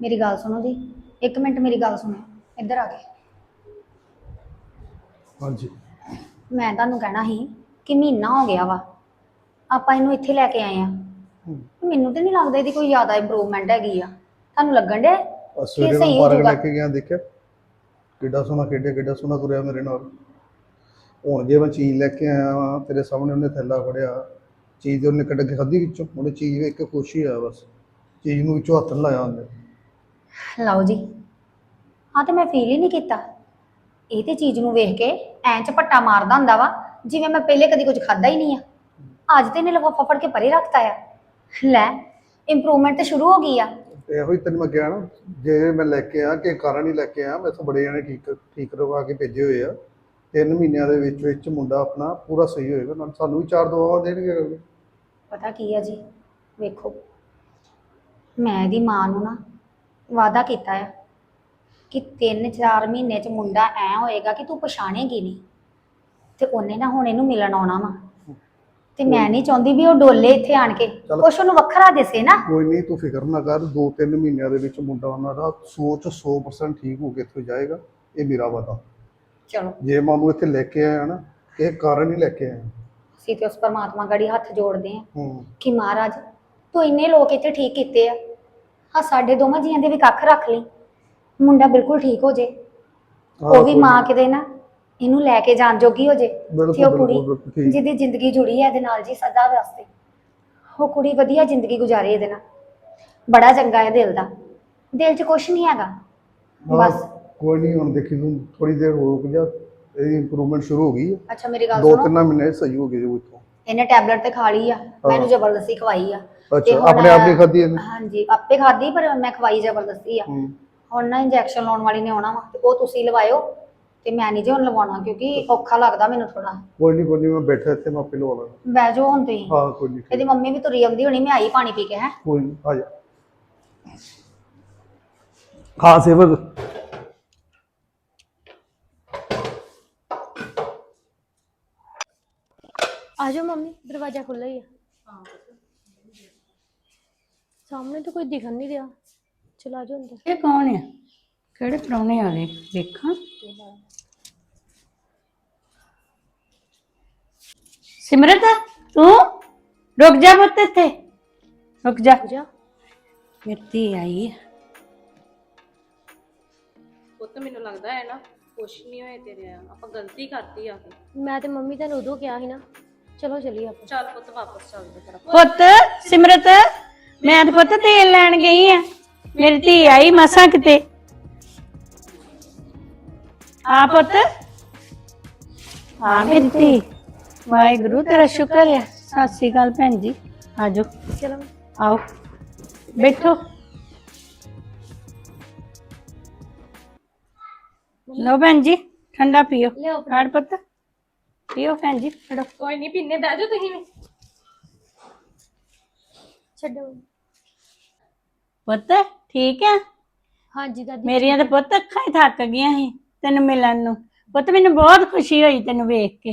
ਮੇਰੀ ਗੱਲ ਸੁਣੋ ਜੀ। ਇੱਕ ਮਿੰਟ ਮੇਰੀ ਗੱਲ ਸੁਣੋ। ਇੱਧਰ ਆ ਕੇ ਹਾਂਜੀ। ਮੈਂ ਤੁਹਾਨੂੰ ਕਹਿਣਾ ਸੀ ਕਿ ਮਹੀਨਾ ਹੋ ਗਿਆ ਵਾ। ਆਪਾਂ ਇਹਨੂੰ ਇੱਥੇ ਲੈ ਕੇ ਆਏ ਆ। ਹੂੰ। ਮੈਨੂੰ ਤੇ ਨਹੀਂ ਲੱਗਦਾ ਇਹਦੀ ਕੋਈ ਜ਼ਿਆਦਾ ਇੰਪਰੂਵਮੈਂਟ ਹੈਗੀ ਆ। ਤੁਹਾਨੂੰ ਲੱਗਣ ਦੇ ਆ ਸਵੇਰੇ ਸਹੀ ਮੈਂ ਹੋ ਪਾਰਕ ਜਾਊਗਾ। ਲੈ ਕੇ ਗਿਆ ਦੇਖਿਆ? ਕਿੱਡਾ ਸੋਹਣਾ ਖੇਡਿਆ ਕਿੱਡਾ ਸੋਹਣਾ ਤੁਰਿਆ ਮੇਰੇ ਨਾਲ। ਹੁਣ ਜੇ ਮੈਂ ਚੀਜ਼ ਲੈ ਕੇ ਆਇਆ ਵਾਂ ਤੇਰੇ ਸਾਹਮਣੇ ਉਹਨੇ ਥੈਲਾ ਫੜਿਆ। ਚੀਜ਼ ਉਹਨੇ ਕੱਢ ਕੇ ਖਾਧੀ ਵਿੱਚੋਂ। ਉਹਨੇ ਚੀਜ਼ ਵੇਖ ਕੇ ਖੁਸ਼ ਆ ਬਸ। ਚੀਜ਼ ਨੂੰ ਵਿੱਚੋਂ ਹੱਥ ਨੀ ਲਾਇਆ ਉਹਨੇ। ਲਓ ਜੀ। ਹਾਂ ਤੇ ਮੈਂ ਫੀਲ ਹੀ ਨਹੀਂ ਕੀਤਾ। ਇਹ ਤੇ ਚੀਜ਼ ਨੂੰ ਵੇਖ ਕੇ ਐਂ ਚ ਪੱਟਾ ਮਾਰਦਾ ਹੁੰਦਾ ਵਾ ਜਿਵੇਂ ਮੈਂ ਪਹਿਲੇ ਕਦੀ ਕੁਝ ਖਾਦਾ ਹੀ ਨਹੀਂ ਆ। ਅੱਜ ਤੇ ਇਹਨੇ ਲਫਾਫਾ ਫੜ ਕੇ ਪਰੇ ਰੱਖਤਾ ਆ। ਲੈ ਇੰਪਰੂਵਮੈਂਟ ਤੇ ਸ਼ੁਰੂ ਹੋ ਗਈ ਆ। ਇਹੋ ਹੀ ਤੈਨੂੰ ਮੈਂ ਕਿਹਾ ਨਾ ਜੇ ਮੈਂ ਲੈ ਕੇ ਆ ਕਿ ਕਾਰਨ ਹੀ ਲੈ ਕੇ ਆ ਮੈਂ ਤਾਂ ਬੜੇ ਜਣੇ ਠੀਕ ਠੀਕ ਕਰਵਾ ਕੇ ਭੇਜੇ ਹੋਏ ਆ। ਤਿੰਨ ਮਹੀਨਿਆਂ ਦੇ ਵਿੱਚ ਵਿੱਚ ਮੁੰਡਾ ਆਪਣਾ ਪੂਰਾ ਸਹੀ ਹੋਏਗਾ। ਨਾਲ ਸਾਨੂੰ ਵੀ ਚਾਰ ਦੁਆਵਾਂ ਦੇਣਗੇ ਪਤਾ ਕੀ ਆ ਜੀ ਵੇਖੋ। ਮੈਂ ਇਹਦੀ ਮਾਂ ਨੂੰ ਨਾ ਵਾਅਦਾ ਕੀਤਾ ਆ ਕਿ 3-4 ਮਹੀਨੇ ਚ ਮੁੰਡਾ ਐ ਹੋਏਗਾ ਕਿ ਤੂੰ ਪਛਾਣੇਗੀ ਨਹੀਂ। ਤੇ ਉਹਨੇ ਨਾ ਹੁਣ ਇਹਨੂੰ ਮਿਲਣ ਆਉਣਾ ਵਾ। ਤੇ ਮੈਂ ਨਹੀਂ ਚਾਹੁੰਦੀ ਵੀ ਉਹ ਡੋਲੇ ਇੱਥੇ ਆਣ ਕੇ। ਚੱਲ। ਕੁਛ ਉਹਨੂੰ ਵੱਖਰਾ ਦਿਸੇ ਨਾ। ਕੋਈ ਨਹੀਂ ਤੂੰ ਫਿਕਰ ਨਾ ਕਰ ਦੋ ਤਿੰਨ ਮਹੀਨਿਆਂ ਦੇ ਵਿੱਚ ਮੁੰਡਾ ਉਹਨਾਂ ਦਾ ਸੋਚ 100% ਠੀਕ ਹੋ ਕੇ ਇੱਥੇ ਜਾਏਗਾ। ਇਹ ਮੇਰਾ ਵਾਦਾ ਚਲੋ। ਜੇ ਮੈਂ ਉਹਨੂੰ ਇੱਥੇ ਲੈ ਕੇ ਆਇਆ ਨਾ ਇਹ ਕਾਰਨ ਹੀ ਲੈ ਕੇ ਆਇਆ। ਅਸੀਂ ਤੇ ਉਸ ਪਰਮਾਤਮਾ ਗੜੀ ਹੱਥ ਜੋੜਦੇ ਆ ਹੂੰ। ਕਿ ਮਹਾਰਾਜ ਤੂੰ ਇੰਨੇ ਲੋਕ ਇੱਥੇ ਠੀਕ ਕੀਤੇ ਆ। ਹਾਂ ਸਾਡੇ ਦੋਵਾਂ ਜੀਆਂ ਦੇ ਵੀ ਕੱਖ ਰੱਖ ਲਈ। ਮੁੰਡਾ ਬਿਲਕੁਲ ਠੀਕ ਹੋ ਜੇ। ਉਹ ਵੀ ਮਾਂ ਕਿਤੇ ਨਾ ਇਹਨੂੰ ਲੈ ਕੇ ਜਾਣ ਜੋਗੀ ਹੋ ਜੇ ਬਿਲਕੁਲ, ਕਿ ਉਹ ਕੁੜੀ ਬਿਲਕੁਲ, ਬਿਲਕੁਲ, ਠੀਕ। ਜਿਹਦੀ ਜ਼ਿੰਦਗੀ ਜੁੜੀ ਹੈ ਇਹਦੇ ਨਾਲ ਜੀ ਸਦਾ ਵਾਸਤੇ। ਉਹ ਕੁੜੀ ਵਧੀਆ ਜ਼ਿੰਦਗੀ ਗੁਜ਼ਾਰੇ ਇਹਦੇ ਨਾਲ। ਬੜਾ ਚੰਗਾ ਹੈ ਦਿਲ ਦਾ। ਦਿਲ 'ਚ ਕੁਝ ਨਹੀਂ ਹੈਗਾ। ਬਸ। ਕੋਈ ਨਹੀਂ ਹੁਣ ਦੇਖੀ ਤੂੰ ਥੋੜੀ ਦੇਰ ਰੁਕ ਜਾ। ਇਹਦੀ ਇੰਪਰੂਵਮੈਂਟ ਸ਼ੁਰੂ ਹੋ ਗਈ ਹੈ ਅੱਛਾ ਮੇਰੀ ਗੱਲ ਦੋ ਸੁਣੋ। ਤਿੰਨ ਮਹੀਨੇ ਸਹੀ ਹੋ ਗਏ ਜੋ ਇੱਥੋਂ। ਇਹਨੇ ਟੈਬਲੇਟ ਤੇ ਖਾ ਲਈ ਆ। ਮੈਂ ਇਹਨੂੰ ਜ਼ਬਰਦਸਤੀ ਖਵਾਈ ਆ। ਅੱਛਾ ਹੁਣ- ਆਪਣੇ ਆਪ ਨਹੀਂ ਖਾਧੀ ਇਹਨੇ? ਹਾਂਜੀ ਆਪੇ ਖਾਦੀ ਪਰ ਮੈਂ ਖਵਾਈ ਜ਼ਬਰਦਸਤੀ ਆ। ਹੂੰ। ਹੁਣ ਨਾ ਇੰਜੈਕਸ਼ਨ ਲਾਉਣ ਵਾਲੀ ਨੇ ਆਉਣਾ ਵਾ ਤੇ ਉਹ ਤੁਸੀਂ ਲਵਾਇਓ ਤੇ ਮੈਂ ਨਹੀਂ ਜੇ ਹੁਣ ਲਵਾਉਣਾ ਕਿਉਂਕਿ ਔਖਾ ਲੱਗਦਾ ਮੈਨੂੰ ਥੋੜਾ ਕੋਈ ਨਹੀਂ ਕੋਈ ਨਹੀਂ ਮੈਂ ਬੈਠਾ ਇੱਥੇ ਮੈਂ ਆਪੇ ਲਵਾ ਲਾਂਗਾ। ਬਹਿ ਜਾਓ ਹੁਣ ਤੁਸੀਂ। ਹਾਂ ਕੋਈ ਨਹੀਂ ਇਹਦੀ ਮੰਮੀ ਵੀ ਤੁਰੀ ਆਉਂਦੀ ਹੋਣੀ ਮੈਂ ਆਈ ਪਾਣੀ ਪੀ ਕੇ ਹੈ। ਕੋਈ ਨਹੀਂ ਆ ਜਾ। ਹਾਂ ਸੇਵਕ। ਆ ਜਾਓ ਮੰਮੀ ਦਰਵਾਜ਼ਾ ਖੁੱਲ੍ਹਾ ਹੀ ਆ। ਸਾਹਮਣੇ ਤਾਂ ਕੋਈ ਦਿਖਣ ਨਹੀਂ ਰਿਹਾ। ਚਲਾ ਜਾਓ ਅੰਦਰ। ਇਹ ਕੌਣ ਆ? ਕਿਹੜੇ ਪ੍ਰਾਹੁਣੇ ਆ ਗਏ? ਵੇਖਾਂ ਸਿਮਰਤ ਤੂੰ? ਰੁਕ ਜਾ ਪੁੱਤ ਇੱਥੇ। ਰੁਕ ਜਾ। ਜਾ। ਧੀ ਆਈ ਹੈ ਪੁੱਤ ਮੈਨੂੰ ਲੱਗਦਾ ਹੈ ਨਾ ਕੁਛ ਨਹੀਂ ਹੋਏ ਤੇਰੇ ਨਾਲ। ਆਪਾਂ ਗਲਤੀ ਕਰਤੀ ਆ ਕੇ ਮੈਂ ਤੇ ਮੰਮੀ ਤੈਨੂੰ ਉਦੋਂ ਕਿਹਾ ਸੀ ਨਾ। ਚਲੋ ਚਲੀਏ ਆਪਾਂ। ਚੱਲ ਪੁੱਤ ਵਾਪਸ ਚੱਲਦੇ ਫਿਰ। ਪੁੱਤ ਸਿਮਰਤ। ਮੈਂ ਤੇ ਪੁੱਤ ਤੇਲ ਲੈਣ ਗਈ ਆ। ਮੇਰੀ ਧੀ ਆਈ ਮਸਾਂ ਕਿਤੇ। ਆ ਪੁੱਤ। ਆ ਮੇਰੀ ਧੀ। ਵਾਹਿਗੁਰੂ ਤੇਰਾ ਸ਼ੁਕਰ ਹੈ ਸਤਿ ਸ਼੍ਰੀ ਅਕਾਲ ਭੈਣ ਜੀ। ਆਜੋ ਚਲੋ ਆਓ। ਬੈਠੋ। ਲਓ ਭੈਣ ਜੀ ਠੰਡਾ ਪੀਓ। ਲਿਆਓ। ਫੜ ਪੁੱਤ। ਪੀਓ ਭੈਣ ਜੀ ਫੜੋ। ਕੋਈ ਨਹੀਂ ਪਿੰਨੇ ਬਹਿ ਜਾਓ ਤੁਸੀਂ ਵੀ। ਛੱਡੋ। ਪੁੱਤ ਠੀਕ ਹੈ ਹਾਂਜੀ ਦਾਦੀ ਮੇਰੀਆਂ ਤਾਂ ਪੁੱਤ ਅੱਖਾਂ ਹੀ ਥੱਕ ਗਈਆਂ ਸੀ ਤੈਨੂੰ ਮਿਲਣ ਨੂੰ। ਪੁੱਤ ਮੈਨੂੰ ਬਹੁਤ ਖੁਸ਼ੀ ਹੋਈ ਤੈਨੂੰ ਵੇਖ ਕੇ।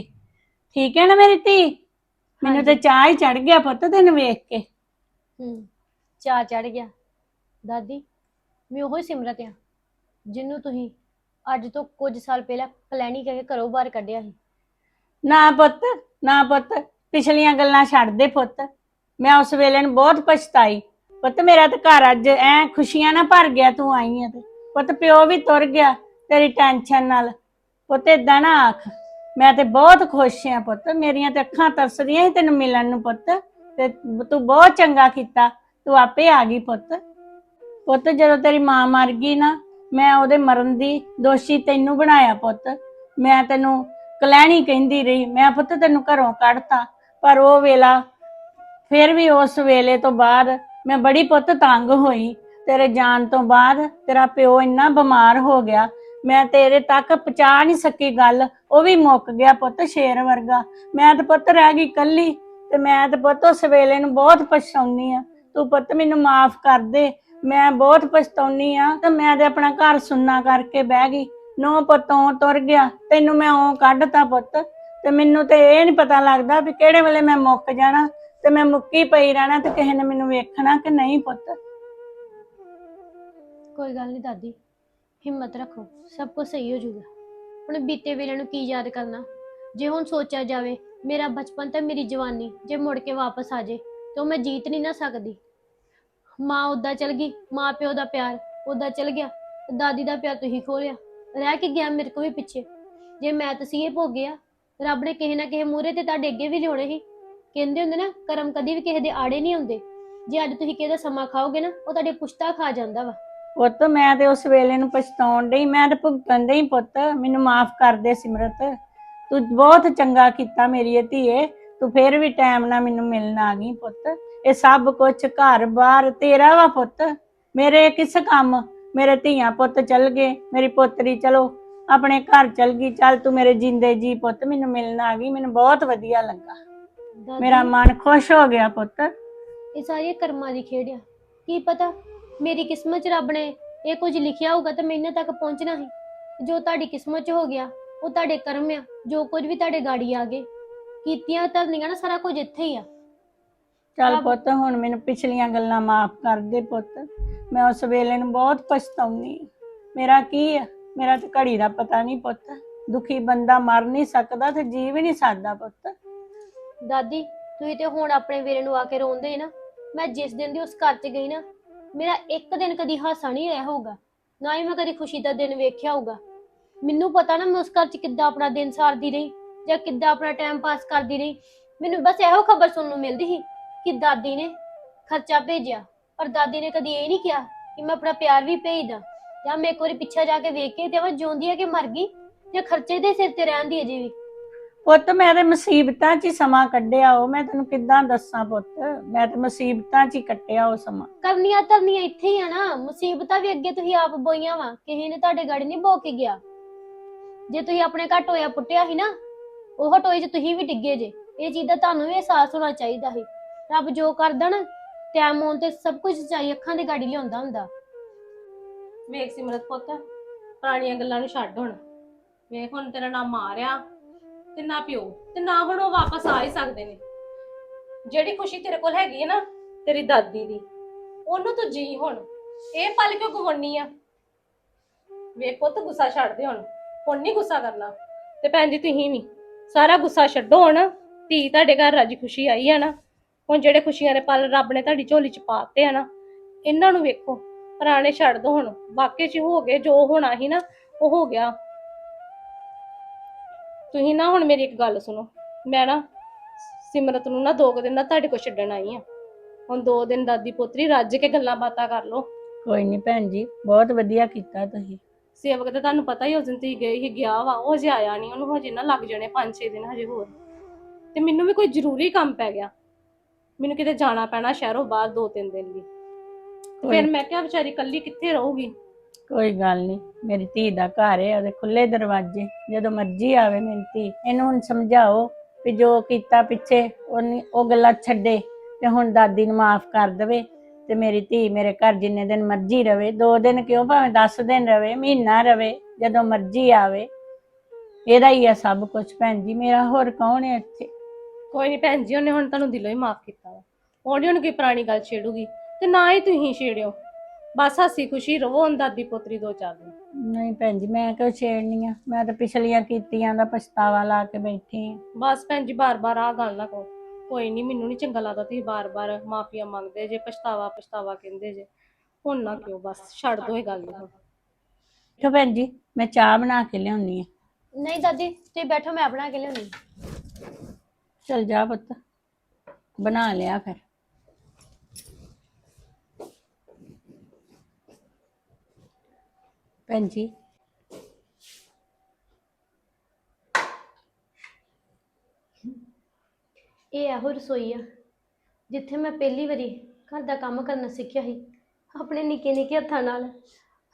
ਠੀਕ ਹੈ ਨਾ ਮੇਰੀ ਧੀ? ਮੈਨੂੰ ਤਾਂ ਚਾਹ ਹੀ ਚੜ ਗਿਆ ਪੁੱਤ ਤੈਨੂੰ ਵੇਖ ਕੇ। ਹੂੰ ਚਾ ਚੜ ਗਿਆ। ਦਾਦੀ ਮੈਂ ਉਹੀ ਸਿਮਰਤ ਆ ਜਿਹਨੂੰ ਤੁਸੀਂ ਅੱਜ ਤੋਂ ਕੁਝ ਸਾਲ ਪਹਿਲਾਂ ਕਲੈਣੀ ਕਹਿ ਕੇ ਘਰੋਂ ਬਾਹਰ ਕੱਢਿਆ ਸੀ। ਨਾ ਪੁੱਤ ਨਾ ਪੁੱਤ ਪਿਛਲੀਆਂ ਗੱਲਾਂ ਛੱਡ ਦੇ ਪੁੱਤ। ਮੈਂ ਉਸ ਵੇਲੇ ਨੂੰ ਬਹੁਤ ਪਛਤਾਈ। ਪੁੱਤ, ਮੇਰਾ ਤਾਂ ਘਰ ਅੱਜ ਐ ਖੁਸ਼ੀਆਂ ਨਾਲ ਭਰ ਗਿਆ, ਤੂੰ ਆਈ ਆ ਤੇ। ਪੁੱਤ, ਪਿਓ ਵੀ ਤੁਰ ਗਿਆ ਤੇਰੀ ਟੈਨਸ਼ਨ ਨਾਲ। ਪੁੱਤ, ਏਦਾਂ ਨਾ ਆਖ। ਮੈਂ ਤੇ ਬਹੁਤ ਖੁਸ਼ ਆ ਪੁੱਤ। ਮੇਰੀਆਂ ਤੇ ਅੱਖਾਂ ਤਰਸਦੀਆਂ ਸੀ ਤੈਨੂੰ ਮਿਲਣ ਨੂੰ ਪੁੱਤ। ਤੇ ਤੂੰ ਬਹੁਤ ਚੰਗਾ ਕੀਤਾ। ਤੂੰ ਆਪੇ ਆ ਗਈ ਪੁੱਤ। ਪੁੱਤ, ਜਦੋਂ ਤੇਰੀ ਮਾਂ ਮਰ ਗਈ ਨਾ, ਮੈਂ ਉਹਦੇ ਮਰਨ ਦੀ ਦੋਸ਼ੀ ਤੈਨੂੰ ਬਣਾਇਆ ਪੁੱਤ। ਮੈਂ ਤੈਨੂੰ ਕਲੈਣੀ ਕਹਿੰਦੀ ਰਹੀ। ਮੈਂ ਪੁੱਤ ਤੈਨੂੰ ਘਰੋਂ ਕੱਢਤਾ। ਪਰ ਉਹ ਵੇਲਾ, ਫਿਰ ਵੀ ਉਸ ਵੇਲੇ ਤੋਂ ਬਾਅਦ ਮੈਂ ਬੜੀ ਪੁੱਤ ਤੰਗ ਹੋਈ। ਤੇਰੇ ਜਾਣ ਤੋਂ ਬਾਅਦ ਤੇਰਾ ਪਿਓ ਇੰਨਾ ਬਿਮਾਰ ਹੋ ਗਿਆ। ਮੈਂ ਤੇਰੇ ਤੱਕ ਪਹੁੰਚਾ ਨਹੀਂ ਸਕੀ ਗੱਲ। ਉਹ ਵੀ ਮੁੱਕ ਗਿਆ ਪੁੱਤ ਸ਼ੇਰ ਵਰਗਾ। ਮੈਂ ਤਾਂ ਪੁੱਤ ਰਹਿ ਗਈ ਕੱਲੀ ਤੇ ਮੈਂ ਤਾਂ ਪੁੱਤ ਉਸ ਵੇਲੇ ਨੂੰ ਬਹੁਤ ਪਛਤਾਉਣੀ ਆ ਤੂੰ ਪੁੱਤ ਮੈਨੂੰ ਮਾਫ ਕਰ ਦੇ। ਮੈਂ ਬਹੁਤ ਪਛਤਾਉਣੀ ਆ ਤੇ ਮੈਂ ਤੇ ਆਪਣਾ ਘਰ ਸੁੰਨਾ ਕਰਕੇ ਬਹਿ ਗਈ। ਨੋ ਪਤੋਂ ਤੁਰ ਗਿਆ। ਤੈਨੂੰ ਮੈਂ ਉਹ ਕੱਢਤਾ ਪੁੱਤ। ਤੇ ਮੈਨੂੰ ਤੇ ਇਹ ਨਹੀਂ ਪਤਾ ਲੱਗਦਾ ਵੀ ਕਿਹੜੇ ਵੇਲੇ ਮੈਂ ਮੁੱਕ ਜਾਣਾ। ਤੇ ਮੈਂ ਮੁੱਕੀ ਪਈ ਰਹਿਣਾ ਤੇ ਕਿਸੇ ਨੇ ਮੈਨੂੰ ਵੇਖਣਾ ਕਿ ਨਹੀਂ ਪੁੱਤ। ਕੋਈ ਗੱਲ ਨਹੀਂ ਦਾਦੀ, ਹਿੰਮਤ ਰੱਖੋ, ਸਭ ਕੁਝ ਸਹੀ ਹੋ ਜਾਊਗਾ। ਹੁਣ ਬੀਤੇ ਵੇਲੇ ਨੂੰ ਕੀ ਯਾਦ ਕਰਨਾ? ਜੇ ਹੁਣ ਸੋਚਿਆ ਜਾਵੇ, ਮੇਰਾ ਬਚਪਨ ਤੇ ਮੇਰੀ ਜਵਾਨੀ, ਜੇ ਮੁੜ ਕੇ ਵਾਪਸ ਆ ਜੇ, ਤਾਂ ਮੈਂ ਜੀਤ ਨਹੀਂ ਨਾ ਸਕਦੀ। ਮਾਂ ਉਦਾਂ ਚਲ ਗਈ, ਮਾਂ ਪਿਓ ਦਾ ਪਿਆਰ ਉਦਾਂ ਚਲ ਗਿਆ ਦਾਦੀ ਦਾ ਪਿਆਰ ਤੁਸੀਂ ਖੋ ਲਿਆ। ਰਹਿ ਕੇ ਗਿਆ ਮੇਰੇ ਕੋਲ ਵੀ ਪਿੱਛੇ। ਜੇ ਮੈਂ ਤੁਸੀਂ ਇਹ ਭੋਗਿਆ ਰੱਬ ਨੇ ਕਿਸੇ ਨਾ ਕਿਸੇ ਮੂਹਰੇ ਤੇ ਤੁਹਾਡੇ ਅੱਗੇ ਵੀ ਲਿਆਉਣੇ ਸੀ। ਕਹਿੰਦੇ ਹੁੰਦੇ ਨਾ, ਕਰਮ ਕਦੀ ਵੀ ਕਿਸੇ ਦੇ ਆੜੇ ਨਹੀਂ ਹੁੰਦੇ ਜੇ ਅੱਜ ਤੁਸੀਂ ਕਿਸੇ ਦਾ ਸਮਾਂ ਖਾਓਗੇ ਨਾ, ਉਹ ਤੁਹਾਡੇ ਪੁਸ਼ਤਾ ਖਾ ਜਾਂਦਾ ਵਾ। ਪੁੱਤ, ਮੈਂ ਤੇ ਉਸ ਵੇਲੇ ਨੂੰ ਪਛਤਾਉਣ ਡਈ, ਮੈਂ ਤੇ ਭੁਗਤਣ ਡਈ ਪੁੱਤ। ਮੈਨੂੰ ਮਾਫ ਕਰ ਦੇ ਸਿਮਰਤ। ਤੂੰ ਬਹੁਤ ਚੰਗਾ ਕੀਤਾ ਮੇਰੀ ਇਹ ਧੀਏ। ਤੂੰ ਫੇਰ ਵੀ ਟਾਈਮ ਨਾਲ ਮੈਨੂੰ ਮਿਲਣ ਆ ਗਈ ਪੁੱਤ। ਇਹ ਸਭ ਕੁਝ ਘਰ ਬਾਰ ਤੇਰਾ ਵਾ ਪੁੱਤ। ਮੇਰੇ ਕਿਸ ਕੰਮ? ਮੇਰੇ ਧੀਆਂ ਪੁੱਤ ਚਲ ਗਏ। ਮੇਰੀ ਪੁੱਤਰੀ ਚਲੋ, ਆਪਣੇ ਘਰ ਚਲ ਗਈ। ਚੱਲ ਤੂੰ ਮੇਰੇ ਜਿੰਦੇ ਜੀ ਪੁੱਤ, ਮੈਨੂੰ ਮਿਲਣ ਆ ਗਈ। ਮੈਨੂੰ ਬਹੁਤ ਵਧੀਆ ਲੱਗਾ। ਦਾਦੀ, ਮੇਰਾ ਮਨ ਖੁਸ਼ ਹੋ ਗਿਆ ਪੁੱਤ। ਇਹ ਸਾਰੀਆਂ ਕਰਮਾਂ ਦੀ ਖੇਡ ਆ। ਕੀ ਪਤਾ ਮੇਰੀ ਕਿਸਮਤ 'ਚ ਰੱਬ ਨੇ ਇਹ ਕੁਝ ਲਿਖਿਆ ਹੋਊਗਾ ਤਾਂ ਮੈਂ ਇਹਨਾਂ ਤੱਕ ਪਹੁੰਚਣਾ ਸੀ। ਜੋ ਤੁਹਾਡੀ ਕਿਸਮਤ 'ਚ ਹੋ ਗਿਆ ਉਹ ਤੁਹਾਡੇ ਕਰਮ ਆ। ਜੋ ਕੁਝ ਵੀ ਤੁਹਾਡੇ ਗਾੜੀ ਆ ਗਏ। ਕੀਤੀਆਂ ਤਾਂ ਨਹੀਂ ਨਾ ਸਾਰਾ ਕੁਝ ਇੱਥੇ ਹੀ ਆ। ਚੱਲ ਪੁੱਤ ਹੁਣ ਮੈਨੂੰ ਪਿਛਲੀਆਂ ਗੱਲਾਂ ਮਾਫ ਕਰ ਦੇ ਪੁੱਤ। ਮੈਂ ਉਸ ਵੇਲੇ ਨੂੰ ਬਹੁਤ ਪਛਤਾਉਣੀ ਮੇਰਾ ਕੀ ਆ? ਮੇਰਾ ਤੇ ਘੜੀ ਦਾ ਪਤਾ ਨਹੀਂ ਪੁੱਤ। ਦੁਖੀ ਬੰਦਾ ਮਰ ਨਹੀਂ ਸਕਦਾ ਤੇ ਜੀ ਵੀ ਨਹੀਂ ਸਕਦਾ ਪੁੱਤ। ਦਾਦੀ, ਤੁਸੀਂ ਤੇ ਹੁਣ ਆਪਣੇ ਵੀਰੇ ਨੂੰ ਆ ਕੇ ਰੋਂਦੇ ਨਾ, ਮੈਂ ਜਿਸ ਦਿਨ ਦੀ ਉਸ ਘਰ 'ਚ ਗਈ ਨਾ, ਮੇਰਾ ਇੱਕ ਦਿਨ ਕਦੀ ਹਾਸਾ ਨਹੀਂ ਰਿਹਾ ਹੋਊਗਾ, ਨਾ ਹੀ ਮੈਂ ਕਦੀ ਖੁਸ਼ੀ ਦਾ ਦਿਨ ਵੇਖਿਆ ਹੋਊਗਾ। ਮੈਨੂੰ ਪਤਾ ਨਾ ਮੈਂ ਉਸ ਘਰ 'ਚ ਕਿੱਦਾਂ ਆਪਣਾ ਦਿਨ ਸਾਰਦੀ ਰਹੀ, ਜਾਂ ਕਿੱਦਾਂ ਆਪਣਾ ਟਾਈਮ ਪਾਸ ਕਰਦੀ ਰਹੀ, ਮੈਨੂੰ ਬਸ ਇਹੋ ਖਬਰ ਸੁਣਨ ਨੂੰ ਮਿਲਦੀ ਸੀ ਕਿ ਦਾਦੀ ਨੇ ਖਰਚਾ ਭੇਜਿਆ, ਪਰ ਦਾਦੀ ਨੇ ਕਦੀ ਇਹ ਨਹੀਂ ਕਿਹਾ ਕਿ ਮੈਂ ਆਪਣਾ ਪਿਆਰ ਵੀ ਭੇਜਦਾ, ਜਾਂ ਮੈਂ ਇੱਕ ਵਾਰੀ ਪਿੱਛੇ ਜਾ ਕੇ ਵੇਖ ਕੇ ਤੇ ਮੈਂ ਜਿਉਂਦੀ ਆ ਕਿ ਮਰ ਗਈ ਜਾਂ ਖਰਚੇ ਦੇ ਸਿਰ ਤੇ ਰਹਿੰਦੀ ਅਜੇ ਵੀ। ਪੁੱਤ ਮੈਂ ਤੇ ਮੁਸੀਬਤਾਂ 'ਚ ਹੀ ਸਮਾਂ ਕੱਢਿਆ ਉਹ। ਮੈਂ ਤੈਨੂੰ ਕਿੱਦਾਂ ਦੱਸਾਂ ਪੁੱਤ? ਮੈਂ ਤੇ ਮੁਸੀਬਤਾਂ 'ਚ ਹੀ ਕੱਟਿਆ ਉਹ ਸਮਾਂ। ਕਰਨੀਆਂ ਧਰਨੀਆਂ ਇੱਥੇ ਹੀ ਆ ਨਾ। ਮੁਸੀਬਤਾਂ ਵੀ ਅੱਗੇ ਤੁਸੀਂ ਆਪ ਬੋਈਆਂ ਵਾ। ਕਿਸੇ ਨੇ ਤੁਹਾਡੇ ਗਾੜੀ ਨਹੀਂ ਬੋ ਕੇ ਗਿਆ। ਜੇ ਤੁਸੀਂ ਆਪਣੇ ਘਰ ਟੋਇਆ ਪੁੱਟਿਆ ਸੀ ਨਾ ਉਹ ਟੋਏ 'ਚ ਤੁਸੀਂ ਵੀ ਡਿੱਗੇ ਜੇ। ਇਹ ਚੀਜ਼ ਦਾ ਤੁਹਾਨੂੰ ਵੀ ਅਹਿਸਾਸ ਹੋਣਾ ਚਾਹੀਦਾ ਸੀ। ਰੱਬ ਜੋ ਕਰਦਾ ਨਾ ਟਾਈਮ ਆਉਣ ਤੇ ਸਭ ਕੁਝ ਚਾਹੀ ਅੱਖਾਂ ਦੇ ਗਾੜੀ ਲਿਆਉਂਦਾ ਹੁੰਦਾ। ਵੇਖ ਸਿਮਰਤ ਪੁੱਤ ਪੁਰਾਣੀਆਂ ਗੱਲਾਂ ਨੂੰ ਛੱਡ ਹੁਣ। ਵੇਖ ਹੁਣ ਤੇਰਾ ਨਾਮ ਮਾਰਿਆ ਤੇ ਨਾ ਪਿਓ ਤੇ ਨਾ ਹੁਣ ਉਹ ਵਾਪਸ ਆ ਹੀ ਸਕਦੇ ਨੇ। ਜਿਹੜੀ ਖੁਸ਼ੀ ਤੇਰੇ ਕੋਲ ਹੈਗੀ ਹੈ ਨਾ, ਤੇਰੀ ਦਾਦੀ ਦੀ, ਉਹਨੂੰ ਤੂੰ ਜੀ ਹੁਣ। ਇਹ ਪਲ ਕਿਉਂ ਗਵਣੀ ਆ? ਵੇਖ ਪੁੱਤ, ਗੁੱਸਾ ਛੱਡ ਦੇ ਹੁਣ। ਹੁਣ ਨਹੀਂ ਗੁੱਸਾ ਕਰਨਾ। ਤੇ ਭੈਣ ਜੀ, ਤੁਸੀਂ ਵੀ ਸਾਰਾ ਗੁੱਸਾ ਛੱਡੋ ਹੁਣ। ਧੀ ਤੁਹਾਡੇ ਘਰ ਰਾਜੀ ਖੁਸ਼ੀ ਆਈ ਹੈ ਨਾ। ਹੁਣ ਜਿਹੜੇ ਖੁਸ਼ੀਆਂ ਦੇ ਪਲ ਰੱਬ ਨੇ ਤੁਹਾਡੀ ਝੋਲੀ ਚ ਪਾਤੇ ਆ ਨਾ, ਇਹਨਾਂ ਨੂੰ ਵੇਖੋ। ਪੁਰਾਣੇ ਛੱਡ ਦੋ ਹੁਣ। ਵਾਕਈ ਚ ਹੋ ਗਏ, ਜੋ ਹੋਣਾ ਸੀ ਨਾ, ਉਹ ਹੋ ਗਿਆ। ਤੁਸੀਂ ਨਾ ਹੁਣ ਮੇਰੀ ਇੱਕ ਗੱਲ ਸੁਣੋ। ਮੈਂ ਨਾ ਸਿਮਰਤ ਨੂੰ ਨਾ ਦੋ ਕੁ ਦਿਨ ਦਾ ਤੁਹਾਡੇ ਕੋਲ ਛੱਡਣ ਆਈ ਆ। ਹੁਣ ਦੋ ਦਿਨ ਦਾਦੀ ਪੋਤਰੀ ਰੱਜ ਕੇ ਗੱਲਾਂ ਬਾਤਾਂ ਕਰ ਲਓ। ਕੋਈ ਨਹੀਂ ਭੈਣ ਜੀ ਬਹੁਤ ਵਧੀਆ ਕੀਤਾ ਤੁਸੀਂ। ਸੇਵਕ ਤੇ ਤੁਹਾਨੂੰ ਪਤਾ ਹੀ ਉਸ ਦਿਨ ਤੁਸੀਂ ਗਏ ਸੀ ਗਿਆ ਵਾ ਉਹ ਹਜੇ ਆਇਆ ਨਹੀਂ ਉਹਨੂੰ ਹਜੇ ਨਾ ਲੱਗ ਜਾਣੇ 5-6 ਦਿਨ ਹਜੇ ਹੋਰ। ਤੇ ਮੈਨੂੰ ਵੀ ਕੋਈ ਜ਼ਰੂਰੀ ਕੰਮ ਪੈ ਗਿਆ। ਮੈਨੂੰ ਕਿਤੇ ਜਾਣਾ ਪੈਣਾ ਸ਼ਹਿਰੋਂ ਬਾਹਰ ਦੋ ਤਿੰਨ ਦਿਨ ਲਈ। ਤੇ ਫਿਰ ਮੈਂ ਕਿਹਾ ਵਿਚਾਰੀ ਕੱਲੀ ਕਿੱਥੇ ਰਹੂਗੀ? ਕੋਈ ਗੱਲ ਨਹੀਂ ਮੇਰੀ ਧੀ ਦਾ ਘਰ ਹੈ ਉਹਦੇ ਖੁੱਲੇ ਦਰਵਾਜ਼ੇ, ਜਦੋਂ ਮਰਜ਼ੀ ਆਵੇ ਮੇਰੀ ਧੀ। ਇਹਨੂੰ ਹੁਣ ਸਮਝਾਓ ਵੀ ਜੋ ਕੀਤਾ ਪਿੱਛੇ ਉਹਨੇ ਉਹ ਗੱਲਾਂ ਛੱਡੇ ਤੇ ਹੁਣ ਦਾਦੀ ਨੂੰ ਮਾਫ ਕਰ ਦੇਵੇ ਤੇ ਮੇਰੀ ਧੀ ਮੇਰੇ ਘਰ ਜਿੰਨੇ ਦਿਨ ਮਰਜ਼ੀ ਰਵੇ, ਦੋ ਦਿਨ ਕਿਉਂ ਭਾਵੇਂ 10 ਦਿਨ ਰਵੇ, ਮਹੀਨਾ ਰਵੇ, ਜਦੋਂ ਮਰਜ਼ੀ ਆਵੇ। ਇਹਦਾ ਹੀ ਆ ਸਭ ਕੁਝ ਭੈਣ ਜੀ, ਮੇਰਾ ਹੋਰ ਕੌਣ ਹੈ ਇੱਥੇ? ਕੋਈ ਨਹੀਂ ਭੈਣ ਜੀ, ਉਹਨੇ ਹੁਣ ਤੁਹਾਨੂੰ ਦਿਲੋਂ ਹੀ ਮਾਫ ਕੀਤਾ ਵਾ। ਉਹ ਨੀ ਹੁਣ ਕੋਈ ਪੁਰਾਣੀ ਗੱਲ ਛੇੜੂਗੀ ਤੇ ਨਾ ਹੀ ਤੁਸੀਂ ਛੇੜਿਓ। ਬਸ ਹੱਸੀ ਖੁਸ਼ੀ ਰਹੋ ਹੁਣ ਦਾਦੀ ਪੋਤਰੀ ਦੋ ਚਾਰ ਦਿਨ। ਨਹੀਂ ਭੈਣ ਜੀ ਮੈਂ ਕਿਉਂ ਛੇੜਨੀ ਆ? ਮੈਂ ਤਾਂ ਪਿਛਲੀਆਂ ਕੀਤੀਆਂ ਦਾ ਪਛਤਾਵਾ ਲਾ ਕੇ ਬੈਠੀ ਆ। ਬਸ ਭੈਣ ਜੀ ਬਾਰ-ਬਾਰ ਆ ਗੱਲ ਨਾ ਕਹੋ। ਕੋਈ ਨਹੀਂ ਮੈਨੂੰ ਨਹੀਂ ਚੰਗਾ ਲੱਗਦਾ ਤੁਸੀਂ ਬਾਰ-ਬਾਰ ਮਾਫੀਆ ਮੰਗਦੇ ਜੇ ਪਛਤਾਵਾ ਪਛਤਾਵਾ ਕਹਿੰਦੇ ਜੇ। ਹੁਣ ਨਾ ਕਿਉਂ ਬਸ ਛੱਡ ਦੋ ਇਹ ਗੱਲ ਨੂੰ। ਹੁਣ ਠੀਕ ਭੈਣ ਜੀ ਮੈਂ ਚਾਹ ਬਣਾ ਕੇ ਲਿਆਉਣੀ ਆ। ਨਹੀਂ ਦਾਦੀ ਤੁਸੀਂ ਬੈਠੋ ਮੈਂ ਬਣਾ ਕੇ ਲਿਆਉਣੀ। ਚਲ ਜਾ ਪੁੱਤ ਬਣਾ ਲਿਆ ਫਿਰ। ਭੈਣ ਜੀ ਇਹ ਇਹੋ ਰਸੋਈ ਆ, ਜਿੱਥੇ ਮੈਂ ਪਹਿਲੀ ਵਾਰੀ ਘਰ ਦਾ ਕੰਮ ਕਰਨਾ ਸਿੱਖਿਆ ਸੀ, ਆਪਣੇ ਨਿੱਕੇ ਨਿੱਕੇ ਹੱਥਾਂ ਨਾਲ।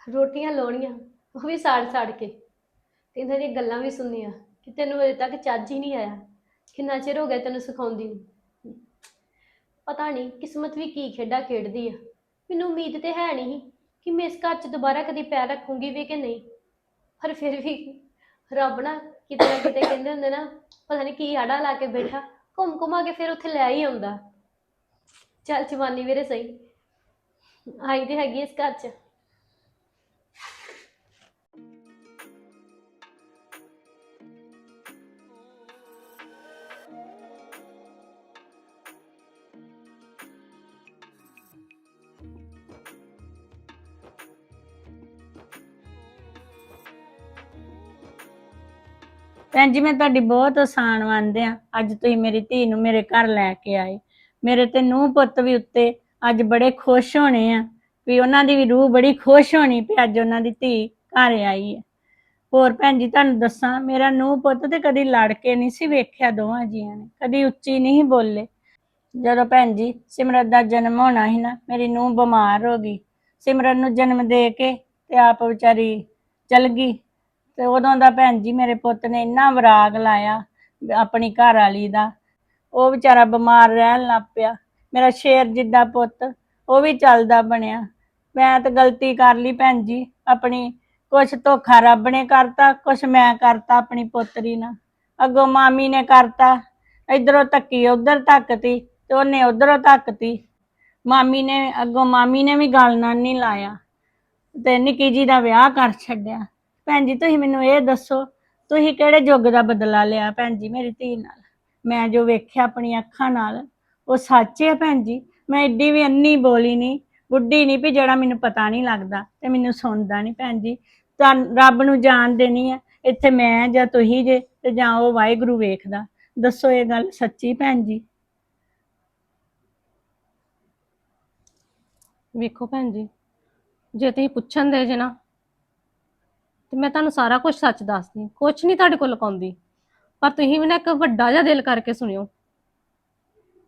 ਰੋਟੀਆਂ ਲਾਉਣੀਆਂ, ਉਹ ਵੀ ਸਾੜ ਸਾੜ ਕੇ। ਤੇ ਇਹਨਾਂ ਦੀਆਂ ਗੱਲਾਂ ਵੀ ਸੁਣਨੀਆਂ, ਕਿ ਤੈਨੂੰ ਅਜੇ ਤੱਕ ਚੱਜ ਹੀ ਨਹੀਂ ਆਇਆ, ਕਿੰਨਾ ਚਿਰ ਹੋ ਗਿਆ ਤੈਨੂੰ ਸਿਖਾਉਂਦੀ ਨੂੰ। ਪਤਾ ਨਹੀਂ ਕਿਸਮਤ ਵੀ ਕੀ ਖੇਡਾਂ ਖੇਡਦੀ ਆ, ਮੈਨੂੰ ਉਮੀਦ ਤੇ ਹੈ ਨਹੀਂ ਸੀ ਕਿ ਮੈਂ ਇਸ ਘਰ 'ਚ ਦੁਬਾਰਾ ਕਦੀ ਪੈਰ ਰੱਖੂੰਗੀ ਵੀ ਕਿ ਨਹੀਂ? ਪਰ ਫਿਰ ਵੀ ਰੱਬ ਨਾ ਕਿਤੇ ਨਾ ਕਿਤੇ ਕਹਿੰਦੇ ਹੁੰਦੇ ਨਾ, ਪਤਾ ਨਹੀਂ ਕੀ ਆੜਾ ਲਾ ਕੇ ਬੈਠਾ, ਘੁੰਮ ਘੁਮਾ ਕੇ ਫਿਰ ਉੱਥੇ ਲੈ ਹੀ ਆਉਂਦਾ। ਚੱਲ ਜਵਾਨੀ ਵੀਰੇ ਸਹੀ। ਆਈ ਤੇ ਹੈਗੀ ਇਸ ਘਰ 'ਚ। ਭੈਣ ਜੀ, ਮੈਂ ਤੁਹਾਡੀ ਬਹੁਤ ਆਸਾਨ ਮੰਨਦੇ ਆ ਅੱਜ ਤੁਸੀਂ ਮੇਰੀ ਧੀ ਨੂੰ ਮੇਰੇ ਘਰ ਲੈ ਕੇ ਆਏ। ਮੇਰੇ ਤੇ ਨੂੰਹ ਪੁੱਤ ਵੀ ਉੱਤੇ ਅੱਜ ਬੜੇ ਖੁਸ਼ ਹੋਣੇ ਆ ਵੀ ਉਹਨਾਂ ਦੀ ਵੀ ਰੂਹ ਬੜੀ ਖੁਸ਼ ਹੋਣੀ ਵੀ ਅੱਜ ਉਹਨਾਂ ਦੀ ਧੀ ਘਰ ਆਈ ਹੈ। ਹੋਰ ਭੈਣ ਜੀ, ਤੁਹਾਨੂੰ ਦੱਸਾਂ, ਮੇਰਾ ਨੂੰਹ ਪੁੱਤ ਤੇ ਕਦੀ ਲੜ ਕੇ ਨਹੀਂ ਸੀ ਵੇਖਿਆ ਦੋਵਾਂ ਜੀਆਂ ਨੇ। ਕਦੀ ਉੱਚੀ ਨਹੀਂ ਬੋਲੇ। ਜਦੋਂ ਭੈਣ ਜੀ, ਸਿਮਰਤ ਦਾ ਜਨਮ ਹੋਣਾ ਸੀ ਨਾ, ਮੇਰੀ ਨੂੰਹ ਬਿਮਾਰ ਹੋ ਗਈ। ਸਿਮਰਨ ਨੂੰ ਜਨਮ ਦੇ ਕੇ ਤੇ ਆਪ ਵਿਚਾਰੀ ਚਲ ਗਈ। ਤੇ ਉਦੋਂ ਦਾ ਭੈਣ ਜੀ ਮੇਰੇ ਪੁੱਤ ਨੇ ਇੰਨਾ ਵਿਰਾਗ ਲਾਇਆ ਆਪਣੀ ਘਰ ਵਾਲੀ ਦਾ। ਉਹ ਵਿਚਾਰਾ ਬਿਮਾਰ ਰਹਿਣ ਲੱਗ ਪਿਆ। ਮੇਰਾ ਸ਼ੇਰ ਜਿੱਦਾਂ ਪੁੱਤ, ਉਹ ਵੀ ਚੱਲਦਾ ਬਣਿਆ। ਮੈਂ ਤਾਂ ਗਲਤੀ ਕਰ ਲਈ ਭੈਣ ਜੀ, ਆਪਣੀ ਕੁਛ ਧੋਖਾ ਰੱਬ ਨੇ ਕਰਤਾ, ਕੁਛ ਮੈਂ ਕਰਤਾ ਆਪਣੀ ਪੁੱਤਰੀ ਨਾਲ। ਅੱਗੋਂ ਮਾਮੀ ਨੇ ਕਰਤਾ, ਇਧਰੋਂ ਧੱਕੀ, ਉਧਰ ਧੱਕਤੀ ਤੇ ਉਹਨੇ ਉਧਰੋਂ ਧੱਕਤੀ। ਮਾਮੀ ਨੇ, ਅੱਗੋਂ ਮਾਮੀ ਨੇ ਵੀ ਗੱਲ ਨਾਲ ਨਹੀਂ ਲਾਇਆ ਤੇ ਨਿੱਕੀ ਜੀ ਦਾ ਵਿਆਹ ਕਰ ਛੱਡਿਆ। ਭੈਣ ਜੀ, ਤੁਸੀਂ ਮੈਨੂੰ ਇਹ ਦੱਸੋ, ਤੁਸੀਂ ਕਿਹੜੇ ਯੁੱਗ ਦਾ ਬਦਲਾ ਲਿਆ ਭੈਣ ਜੀ ਮੇਰੀ ਧੀ ਨਾਲ? ਮੈਂ ਜੋ ਵੇਖਿਆ ਆਪਣੀ ਅੱਖਾਂ ਨਾਲ, ਉਹ ਸੱਚ ਹੈ ਭੈਣ ਜੀ? ਮੈਂ ਏਡੀ ਵੀ ਅੰਨੀ ਬੋਲੀ ਨਹੀਂ, ਬੁੱਢੀ ਨਹੀਂ ਵੀ ਜਿਹੜਾ ਮੈਨੂੰ ਪਤਾ ਨਹੀਂ ਲੱਗਦਾ ਤੇ ਮੈਨੂੰ ਸੁਣਦਾ ਨਹੀਂ ਭੈਣ ਜੀ। ਤਾਂ ਰੱਬ ਨੂੰ ਜਾਣ ਦੇਣੀ ਹੈ, ਇੱਥੇ ਮੈਂ ਜਾਂ ਤੁਸੀਂ ਜੇ ਤੇ ਜਾਂ ਉਹ ਵਾਹਿਗੁਰੂ ਵੇਖਦਾ। ਦੱਸੋ ਇਹ ਗੱਲ ਸੱਚੀ ਭੈਣ ਜੀ? ਵੇਖੋ ਭੈਣ ਜੀ, ਜੇ ਤੁਸੀਂ ਪੁੱਛਣ ਦੇ ਜੇ ਨਾ ਤੇ ਮੈਂ ਤੁਹਾਨੂੰ ਸਾਰਾ ਕੁਝ ਸੱਚ ਦੱਸਦੀ ਕੁਝ ਨਹੀਂ ਤੁਹਾਡੇ ਕੋਲ ਲੁਕਾਉਂਦੀ ਪਰ ਤੁਸੀਂ ਵੀ ਨਾ ਇੱਕ ਵੱਡਾ ਜਿਹਾ ਦਿਲ ਕਰਕੇ ਸੁਣਿਓ।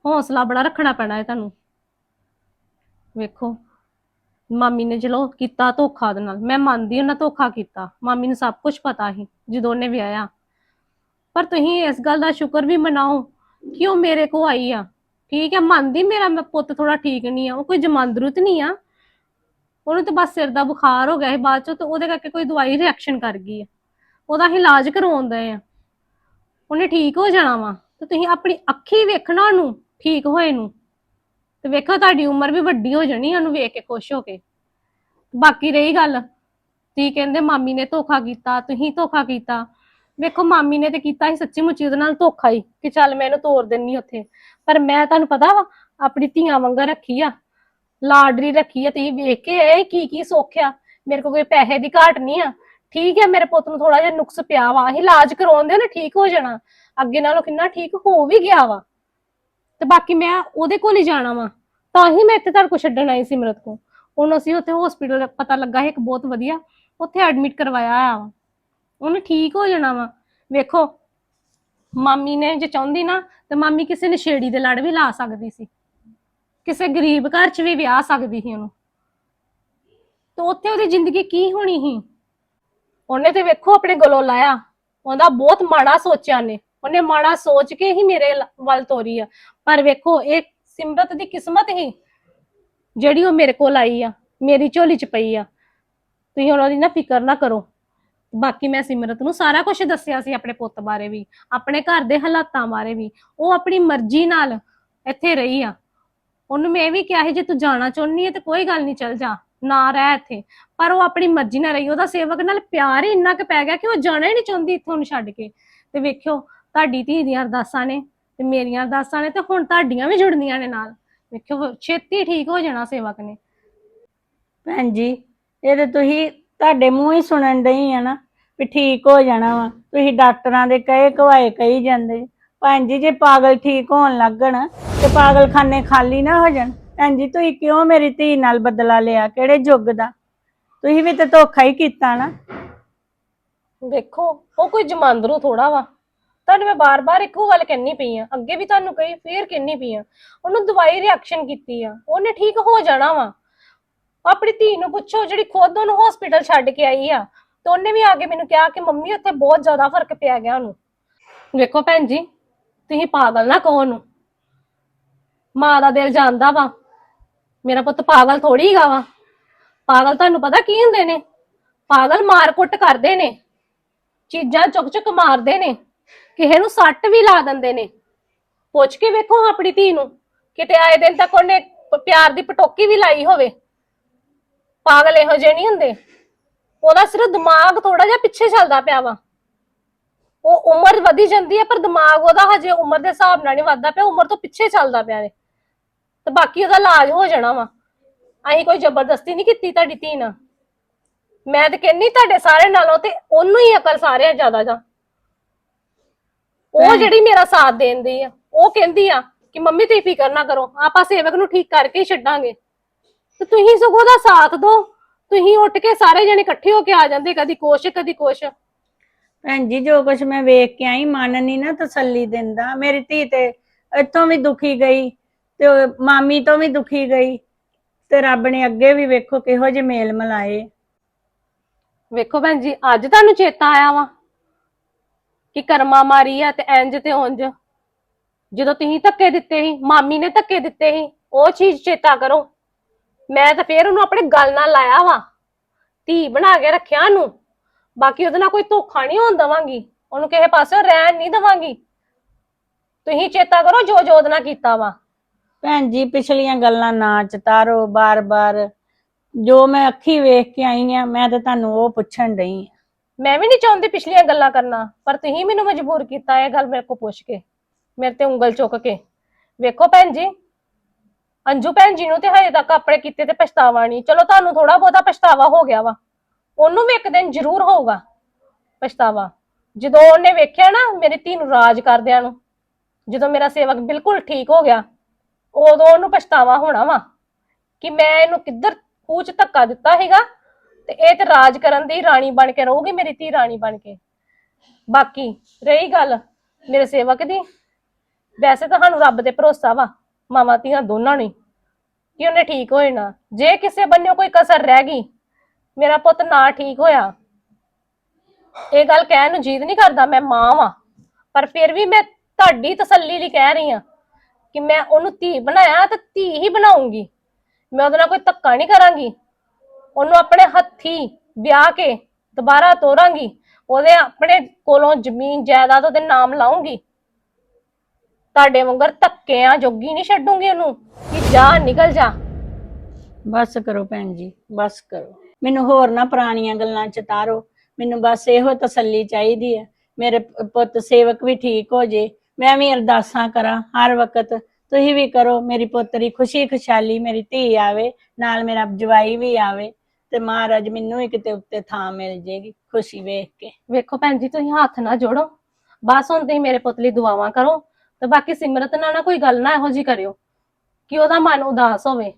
ਹੌਸਲਾ ਬੜਾ ਰੱਖਣਾ ਪੈਣਾ ਹੈ ਤੁਹਾਨੂੰ। ਵੇਖੋ, ਮਾਮੀ ਨੇ ਚਲੋ ਕੀਤਾ ਧੋਖਾ ਦੇ ਨਾਲ, ਮੈਂ ਮੰਨਦੀ ਉਹਨਾਂ ਧੋਖਾ ਕੀਤਾ, ਮਾਮੀ ਨੂੰ ਸਭ ਕੁਝ ਪਤਾ ਸੀ, ਜਦੋਂ ਉਹਨੇ ਵਿਆਹਿਆ। ਪਰ ਤੁਸੀਂ ਇਸ ਗੱਲ ਦਾ ਸ਼ੁਕਰ ਵੀ ਮਨਾਓ ਕਿ ਉਹ ਮੇਰੇ ਕੋ ਆਈ ਆ। ਠੀਕ ਹੈ, ਮੰਨਦੀ ਮੇਰਾ ਪੁੱਤ ਥੋੜਾ ਠੀਕ ਨਹੀਂ ਆ, ਉਹ ਕੋਈ ਜਮਾਂਦਰੂਤ ਨਹੀਂ ਆ। ਉਹਨੂੰ ਤਾਂ ਬਸ ਸਿਰ ਦਾ ਬੁਖਾਰ ਹੋ ਗਿਆ ਸੀ ਬਾਅਦ ਚੋਂ ਤੇ ਉਹਦੇ ਕਰਕੇ ਕੋਈ ਦਵਾਈ ਰਿਐਕਸ਼ਨ ਕਰ ਗਈ ਆ। ਉਹਦਾ ਅਸੀਂ ਇਲਾਜ ਕਰਵਾਉਂਦੇ ਆ। ਉਹਨੇ ਠੀਕ ਹੋ ਜਾਣਾ ਵਾ ਤੇ ਤੁਸੀਂ ਆਪਣੀ ਅੱਖੀ ਵੇਖਣਾ ਉਹਨੂੰ, ਠੀਕ ਹੋਏ ਨੂੰ। ਤੇ ਵੇਖੋ ਤੁਹਾਡੀ ਉਮਰ ਵੀ ਵੱਡੀ ਹੋ ਜਾਣੀ ਉਹਨੂੰ ਵੇਖ ਕੇ ਖੁਸ਼ ਹੋ ਕੇ। ਬਾਕੀ ਰਹੀ ਗੱਲ ਤੀ ਕਹਿੰਦੇ ਮਾਮੀ ਨੇ ਧੋਖਾ ਕੀਤਾ, ਤੁਸੀਂ ਧੋਖਾ ਕੀਤਾ। ਵੇਖੋ ਮਾਮੀ ਨੇ ਤੇ ਕੀਤਾ ਸੀ ਸੱਚੀ ਮੁੱਚੀ ਉਹਦੇ ਨਾਲ ਧੋਖਾ ਹੀ, ਕਿ ਚੱਲ ਮੈਂ ਇਹਨੂੰ ਤੋਰ ਦਿੰਨੀ ਉੱਥੇ। ਪਰ ਮੈਂ ਤੁਹਾਨੂੰ ਪਤਾ ਵਾ, ਆਪਣੀ ਧੀਆਂ ਵਾਂਗਰ ਰੱਖੀ ਆ। ਲਾਡਰੀ ਰੱਖੀ ਆ, ਤੁਸੀਂ ਵੇਖ ਕੇ ਇਹ ਕੀ ਕੀ ਸੋਖਿਆ ਮੇਰੇ ਕੋਲ ਕੋਈ ਪੈਸੇ ਦੀ ਘਾਟ ਨਹੀਂ ਆ। ਠੀਕ ਹੈ ਮੇਰੇ ਪੁੱਤ ਨੂੰ ਥੋੜਾ ਜਿਹਾ ਨੁਕਸ ਪਿਆ ਵਾ। ਅਸੀਂ ਇਲਾਜ ਕਰਾਉਂਦੇ ਉਹਨੇ ਠੀਕ ਹੋ ਜਾਣਾ। ਅੱਗੇ ਨਾਲੋਂ ਕਿੰਨਾ ਠੀਕ ਹੋ ਵੀ ਗਿਆ ਵਾ। ਤੇ ਬਾਕੀ ਮੈਂ ਉਹਦੇ ਕੋਲ ਹੀ ਜਾਣਾ ਵਾ। ਤਾਂ ਹੀ ਮੈਂ ਇੱਥੇ ਤੁਹਾਡੇ ਕੋਲ ਛੱਡਣ ਆਈ ਸਿਮਰਤ ਕੋ ਹੁਣ ਅਸੀਂ ਉੱਥੇ ਹਸਪੀਟਲ ਪਤਾ ਲੱਗਾ ਹੈ ਇੱਕ ਬਹੁਤ ਵਧੀਆ, ਉੱਥੇ ਐਡਮਿਟ ਕਰਵਾਇਆ ਆ ਵਾ। ਉਹਨੇ ਠੀਕ ਹੋ ਜਾਣਾ ਵਾ। ਵੇਖੋ, ਮਾਮੀ ਨੇ ਜੇ ਚਾਹੁੰਦੀ ਨਾ, ਤੇ ਮਾਮੀ ਕਿਸੇ ਨਸ਼ੇੜੀ ਦੇ ਲੜ ਵੀ ਲਾ ਸਕਦੀ ਸੀ। ਕਿਸੇ ਗਰੀਬ ਘਰ 'ਚ ਵੀ ਵਿਆਹ ਸਕਦੀ ਸੀ ਉਹਨੂੰ। ਤੇ ਉੱਥੇ ਉਹਦੀ ਜ਼ਿੰਦਗੀ ਕੀ ਹੋਣੀ ਸੀ? ਉਹਨੇ ਤੇ ਵੇਖੋ ਆਪਣੇ ਗਲੋਂ ਲਾਇਆ। ਉਹਦਾ ਬਹੁਤ ਮਾੜਾ ਸੋਚਿਆ ਨੇ ਉਹਨੇ ਮਾੜਾ ਸੋਚ ਕੇ ਹੀ ਮੇਰੇ ਵੱਲ ਤੋਰੀ ਆ। ਪਰ ਵੇਖੋ, ਇਹ ਸਿਮਰਤ ਦੀ ਕਿਸਮਤ ਹੀ ਜਿਹੜੀ ਉਹ ਮੇਰੇ ਕੋਲ ਆਈ ਆ। ਮੇਰੀ ਝੋਲੀ 'ਚ ਪਈ ਆ। ਤੁਸੀਂ ਉਹਨਾਂ ਦੀ ਨਾ ਫਿਕਰ ਨਾ ਕਰੋ। ਬਾਕੀ ਮੈਂ ਸਿਮਰਤ ਨੂੰ ਸਾਰਾ ਕੁਝ ਦੱਸਿਆ ਸੀ ਆਪਣੇ ਪੁੱਤ ਬਾਰੇ ਵੀ, ਆਪਣੇ ਘਰ ਦੇ ਹਾਲਾਤਾਂ ਬਾਰੇ ਵੀ। ਉਹ ਆਪਣੀ ਮਰਜ਼ੀ ਨਾਲ ਇੱਥੇ ਰਹੀ ਆ। ਉਹਨੂੰ ਮੈਂ ਇਹ ਵੀ ਕਿਹਾ ਸੀ, ਜੇ ਤੂੰ ਜਾਣਾ ਚਾਹੁੰਦੀ ਹੈ ਤੇ ਕੋਈ ਗੱਲ ਨਹੀਂ, ਚੱਲ ਜਾ, ਨਾ ਰਹਿ ਇੱਥੇ। ਪਰ ਉਹ ਆਪਣੀ ਮਰਜ਼ੀ ਨਾਲ ਰਹੀ, ਉਹਦਾ ਸੇਵਕ ਨਾਲ ਪਿਆਰ ਹੀ ਇੰਨਾ ਕੁ ਪੈ ਗਿਆ ਕਿ ਉਹ ਜਾਣਾ ਹੀ ਨਹੀਂ ਚਾਹੁੰਦੀ ਇੱਥੋਂ ਨੂੰ ਛੱਡ ਕੇ। ਤੇ ਵੇਖਿਓ, ਤੁਹਾਡੀ ਧੀ ਦੀਆਂ ਅਰਦਾਸਾਂ ਨੇ ਤੇ ਮੇਰੀਆਂ ਅਰਦਾਸਾਂ ਨੇ ਤੇ ਹੁਣ ਤੁਹਾਡੀਆਂ ਵੀ ਜੁੜਨੀਆਂ ਨੇ ਨਾਲ। ਵੇਖਿਓ ਛੇਤੀ ਠੀਕ ਹੋ ਜਾਣਾ ਸੇਵਕ ਨੇ। ਭੈਣ ਜੀ, ਇਹ ਤੇ ਤੁਸੀਂ ਤੁਹਾਡੇ ਮੂੰਹ ਹੀ ਸੁਣਨ ਡਈ ਆ ਨਾ ਵੀ ਠੀਕ ਹੋ ਜਾਣਾ ਵਾ। ਤੁਸੀਂ ਡਾਕਟਰਾਂ ਦੇ ਕਹੇ ਕਵਾਏ ਕਹੀ ਜਾਂਦੇ। ਭੈਣ ਜੀ, ਜੇ ਪਾਗਲ ਠੀਕ ਹੋਣ ਲੱਗਣ ਤੇ ਪਾਗਲਖਾਨੇ ਖਾਲੀ ਨਾ ਹੋ ਜਾਣ, ਭੈਣ ਜੀ, ਤੁਸੀਂ ਕਿਉਂ ਮੇਰੀ ਧੀ ਨਾਲ ਬਦਲਾ ਲਿਆ? ਕਿਹੜੇ ਯੁੱਗ ਦਾ? ਤੁਸੀਂ ਵੀ ਤੇ ਧੋਖਾ ਹੀ ਕੀਤਾ ਨਾ। ਵੇਖੋ, ਉਹ ਕੋਈ ਜਮਾਂਦਰੂ ਥੋੜਾ ਵਾ। ਤੁਹਾਨੂੰ ਮੈਂ ਬਾਰ-ਬਾਰ ਇੱਕੋ ਗੱਲ ਕਹਿਣੀ ਪਈ ਆ। ਅੱਗੇ ਵੀ ਤੁਹਾਨੂੰ ਕਹੀ, ਫੇਰ ਕਹਿਣੀ ਪਈ ਆ। ਉਹਨੂੰ ਦਵਾਈ ਰਿਐਕਸ਼ਨ ਕੀਤੀ ਆ। ਉਹਨੇ ਠੀਕ ਹੋ ਜਾਣਾ ਵਾ। ਆਪਣੀ ਧੀ ਨੂੰ ਪੁੱਛੋ, ਜਿਹੜੀ ਖੁਦ ਉਹਨੂੰ ਹਸਪੀਟਲ ਛੱਡ ਕੇ ਆਈ ਆ। ਤੇ ਉਹਨੇ ਵੀ ਆ ਕੇ ਮੈਨੂੰ ਕਿਹਾ ਕਿ ਮੰਮੀ, ਉੱਥੇ ਬਹੁਤ ਜ਼ਿਆਦਾ ਫ਼ਰਕ ਪਿਆ ਗਿਆ ਉਹਨੂੰ। ਵੇਖੋ ਭੈਣ ਜੀ ਤੁਸੀਂ ਪਾਗਲ ਨਾ ਕਹੋ ਨੂੰ ਮਾਂ ਦਾ ਦਿਲ ਜਾਣਦਾ ਵਾ। ਮੇਰਾ ਪੁੱਤ ਪਾਗਲ ਥੋੜੀ ਹੈਗਾ ਵਾ। ਪਾਗਲ ਤੁਹਾਨੂੰ ਪਤਾ ਕੀ ਹੁੰਦੇ ਨੇ? ਪਾਗਲ ਮਾਰ ਕੁੱਟ ਕਰਦੇ ਨੇ। ਚੀਜ਼ਾਂ ਚੁੱਕ ਚੁੱਕ ਮਾਰਦੇ ਨੇ। ਕਿਸੇ ਨੂੰ ਸੱਟ ਵੀ ਲਾ ਦਿੰਦੇ ਨੇ। ਪੁੱਛ ਕੇ ਵੇਖੋ ਆਪਣੀ ਧੀ ਨੂੰ। ਕਿਤੇ ਆਏ ਦਿਨ ਤੱਕ ਉਹਨੇ ਪਿਆਰ ਦੀ ਪਟੋਕੀ ਵੀ ਲਾਈ ਹੋਵੇ। ਪਾਗਲ ਇਹੋ ਜਿਹੇ ਨਹੀਂ ਹੁੰਦੇ। ਉਹਦਾ ਸਿਰਫ ਦਿਮਾਗ ਥੋੜਾ ਜਿਹਾ ਪਿੱਛੇ ਚੱਲਦਾ ਪਿਆ ਵਾ। ਉਹ ਉਮਰ ਵਧੀ ਜਾਂਦੀ ਹੈ ਪਰ ਦਿਮਾਗ ਉਹਦਾ ਹਜੇ ਉਮਰ ਦੇ ਹਿਸਾਬ ਨਾਲ ਨਹੀਂ ਵੱਧਦਾ ਪਿਆ ਉਮਰ ਤੋਂ ਪਿੱਛੇ ਚੱਲਦਾ ਪਿਆ ਨੇ ਤੇ ਬਾਕੀ ਉਹਦਾ ਇਲਾਜ ਹੋ ਜਾਣਾ ਵਾ। ਅਸੀਂ ਕੋਈ ਜ਼ਬਰਦਸਤੀ ਨਹੀਂ ਕੀਤੀ ਤੁਹਾਡੀ ਧੀ ਨਾਲ। ਮੈਂ ਤੇ ਕਹਿੰਨੀ ਤੁਹਾਡੇ ਸਾਰੇ ਨਾਲੋਂ ਤੇ ਉਹਨੂੰ ਹੀ ਅਕਲ ਸਾਰਿਆਂ ਜ਼ਿਆਦਾ ਜਾਂ। ਉਹ ਜਿਹੜੀ ਮੇਰਾ ਸਾਥ ਦੇਂਦੀ ਆ ਉਹ ਕਹਿੰਦੀ ਆ ਕਿ ਮੰਮੀ ਤੁਸੀਂ ਫਿਕਰ ਨਾ ਕਰੋ ਆਪਾਂ ਸੇਵਕ ਨੂੰ ਠੀਕ ਕਰਕੇ ਹੀ ਛੱਡਾਂਗੇ। ਤੇ ਤੁਸੀਂ ਸਗੋਂ ਦਾ ਸਾਥ ਦਿਓ। ਤੁਸੀਂ ਉੱਠ ਕੇ ਸਾਰੇ ਜਣੇ ਇਕੱਠੇ ਹੋ ਕੇ ਆ ਜਾਂਦੇ ਕਦੀ ਕੁਛ ਕਦੀ ਕੁਛ। ਭੈਣ ਜੀ, ਜੋ ਕੁਛ ਮੈਂ ਵੇਖ ਕੇ ਆਈ, ਮਨ ਨਹੀਂ ਨਾ ਤਸੱਲੀ ਦਿੰਦਾ। ਮੇਰੀ ਧੀ ਤੇ ਇੱਥੋਂ ਵੀ ਦੁਖੀ ਗਈ ਤੇ ਉਹ ਮਾਮੀ ਤੋਂ ਵੀ ਦੁਖੀ ਗਈ ਤੇ ਰੱਬ ਨੇ ਅੱਗੇ ਵੀ ਵੇਖੋ ਕਿਹੋ ਜਿਹੇ ਮੇਲ ਮਲਾਏ। ਵੇਖੋ ਭੈਣ ਜੀ, ਅੱਜ ਤੁਹਾਨੂੰ ਚੇਤਾ ਆਇਆ ਵਾ ਕਿ ਕਰਮਾ ਮਾਰੀ ਆ ਤੇ ਇੰਜ ਤੇ ਉਂਝ ਜਦੋਂ ਤੁਸੀਂ ਧੱਕੇ ਦਿੱਤੇ ਸੀ, ਮਾਮੀ ਨੇ ਧੱਕੇ ਦਿੱਤੇ ਸੀ, ਉਹ ਚੀਜ਼ ਚੇਤਾ ਕਰੋ। ਮੈਂ ਤਾਂ ਫੇਰ ਉਹਨੂੰ ਆਪਣੇ ਗੱਲ ਨਾਲ ਲਾਇਆ ਵਾ। ਧੀ ਬਣਾ ਕੇ ਰੱਖਿਆ ਉਹਨੂੰ। ਬਾਕੀ ਉਹਦੇ ਨਾਲ ਕੋਈ ਧੋਖਾ ਨਹੀਂ ਹੋਣ ਦਵਾਂਗੀ। ਉਹਨੂੰ ਕਿਸੇ ਪਾਸੇ ਰਹਿਣ ਨਹੀਂ ਦਵਾਂਗੀ। ਤੁਸੀਂ ਚੇਤਾ ਕਰੋ ਜੋ ਜੋ ਉਹਦੇ ਨਾਲ ਕੀਤਾ ਵਾ। ਭੈਣ ਜੀ ਪਿਛਲੀਆਂ ਗੱਲਾਂ ਨਾ ਚਤਾਰੋ ਬਾਰ-ਬਾਰ। ਜੋ ਮੈਂ ਅੱਖੀ ਵੇਖ ਕੇ ਆਈ ਆ ਮੈਂ ਤੇ ਤੁਹਾਨੂੰ ਉਹ ਪੁੱਛਣ ਡਈ ਆਂ। ਮੈਂ ਵੀ ਨਹੀਂ ਚਾਹੁੰਦੀ ਪਿਛਲੀਆਂ ਗੱਲਾਂ ਕਰਨਾ ਪਰ ਤੁਸੀਂ ਮੈਨੂੰ ਮਜਬੂਰ ਕੀਤਾ ਇਹ ਗੱਲ ਮੇਰੇ ਕੋ ਪੁੱਛ ਕੇ ਮੇਰੇ ਤੇ ਉਂਗਲ ਚੁੱਕ ਕੇ। ਵੇਖੋ ਭੈਣ ਜੀ ਅੰਜੂ ਭੈਣ ਜੀ ਨੂੰ ਤੇ ਹਜੇ ਤੱਕ ਆਪਣੇ ਕੀਤੇ ਤੇ ਪਛਤਾਵਾ ਨਹੀਂ। ਚਲੋ ਤੁਹਾਨੂੰ ਥੋੜਾ ਬਹੁਤਾ ਪਛਤਾਵਾ ਹੋ ਗਿਆ ਵਾ। ਉਹਨੂੰ ਵੀ ਇੱਕ ਦਿਨ ਜ਼ਰੂਰ ਹੋਊਗਾ ਪਛਤਾਵਾ। ਜਦੋਂ ਉਹਨੇ ਵੇਖਿਆ ਨਾ ਮੇਰੀ ਧੀ ਨੂੰ ਰਾਜ ਕਰਦਿਆਂ ਨੂੰ, ਜਦੋਂ ਮੇਰਾ ਸੇਵਕ ਬਿਲਕੁਲ ਠੀਕ ਹੋ ਗਿਆ, ਉਦੋਂ ਉਹਨੂੰ ਪਛਤਾਵਾ ਹੋਣਾ ਵਾ ਕਿ ਮੈਂ ਇਹਨੂੰ ਕਿੱਧਰ ਖੂਚ ਧੱਕਾ ਦਿੱਤਾ ਹੈਗਾ ਤੇ ਇਹ ਤੇ ਰਾਜ ਕਰਨ ਦੀ ਰਾਣੀ ਬਣ ਕੇ ਰਹੂਗੀ, ਮੇਰੀ ਧੀ ਰਾਣੀ ਬਣ ਕੇ। ਬਾਕੀ ਰਹੀ ਗੱਲ ਮੇਰੇ ਸੇਵਕ ਦੀ, ਵੈਸੇ ਤਾਂ ਸਾਨੂੰ ਰੱਬ ਤੇ ਭਰੋਸਾ ਵਾ, ਮਾਵਾਂ ਧੀਆਂ ਦੋਨਾਂ ਨੂੰ ਹੀ, ਕਿ ਉਹਨੇ ਠੀਕ ਹੋ ਜਾਣਾ ਜੇ ਕਿਸੇ ਬੰਨਿਓ ਕੋਈ ਕਸਰ ਰਹਿ ਗਈ ਮੇਰਾ ਪੁੱਤ ਨਾ ਠੀਕ ਹੋਇਆ। ਇਹ ਗੱਲ ਕਹਿਣ ਨੂੰ ਜੀਦ ਨਹੀਂ ਕਰਦਾ, ਮੈਂ ਮਾਂ ਵਾਂ। ਪਰ ਫਿਰ ਵੀ ਮੈਂ ਤੁਹਾਡੀ ਤਸੱਲੀ ਲਈ ਕਹਿ ਰਹੀ ਹਾਂ ਕਿ ਮੈਂ ਉਹਨੂੰ ਧੀ ਬਣਾਇਆ ਤੇ ਧੀ ਹੀ ਬਣਾਉਂਗੀ। ਮੈਂ ਉਹਦੇ ਨਾਲ ਕੋਈ ਧੱਕਾ ਨਹੀਂ ਕਰਾਂਗੀ। ਉਹਨੂੰ ਆਪਣੇ ਹੱਥੀ ਵਿਆਹ ਕੇ ਦੁਬਾਰਾ ਤੋਰਾਂਗੀ। ਉਹਦੇ ਆਪਣੇ ਕੋਲੋਂ ਜ਼ਮੀਨ, ਜਾਇਦਾਦ ਉਹਦੇ ਨਾਮ ਲਾਉਂਗੀ। ਤੁਹਾਡੇ ਵਾਂਗਰ ਧੱਕਿਆਂ ਜੋਗੀ ਨਹੀਂ ਛੱਡੂਗੀ ਉਹਨੂੰ। ਕਿ ਜਾ, ਨਿਕਲ ਜਾ। ਬਸ ਕਰੋ ਭੈਣ ਜੀ, ਬਸ ਕਰੋ। ਮੈਨੂੰ ਹੋਰ ਨਾ ਪੁਰਾਣੀਆਂ ਗੱਲਾਂ ਚ ਤਾਰੋ। ਮੈਨੂੰ ਬਸ ਇਹੋ ਤਸੱਲੀ ਚਾਹੀਦੀ ਹੈ। ਮੇਰੇ ਪੁੱਤ ਸੇਵਕ ਵੀ ਠੀਕ ਹੋ ਜੇ। ਮੈਂ ਵੀ ਅਰਦਾਸਾਂ ਕਰਾਂ, ਹਰ ਵਕਤ ਤੁਸੀਂ ਵੀ ਕਰੋ, ਮੇਰੀ ਪੁੱਤਰੀ ਖੁਸ਼ੀ ਖੁਸ਼ਹਾਲੀ ਮੇਰੀ ਧੀ ਆਵੇ, ਨਾਲ ਮੇਰਾ ਜਵਾਈ ਵੀ ਆਵੇ ਤੇ ਮਹਾਰਾਜ ਮੈਨੂੰ ਵੀ ਕਿਤੇ ਉੱਤੇ ਥਾਂ ਮਿਲ ਜੇਗੀ, ਖੁਸ਼ੀ ਵੇਖ ਕੇ। ਵੇਖੋ ਭੈਣ ਜੀ, ਤੁਸੀਂ ਹੱਥ ਨਾ ਜੋੜੋ। ਬਸ ਹੁਣ ਤੁਸੀਂ ਮੇਰੇ ਪੁੱਤ ਲਈ ਦੁਆਵਾਂ ਕਰੋ ਤੇ ਬਾਕੀ ਸਿਮਰਤ ਨਾਲ ਨਾ ਕੋਈ ਗੱਲ ਨਾ ਇਹੋ ਜੀ ਕਰਿਓ ਕਿ ਉਹਦਾ ਮਨ ਉਦਾਸ ਹੋਵੇ।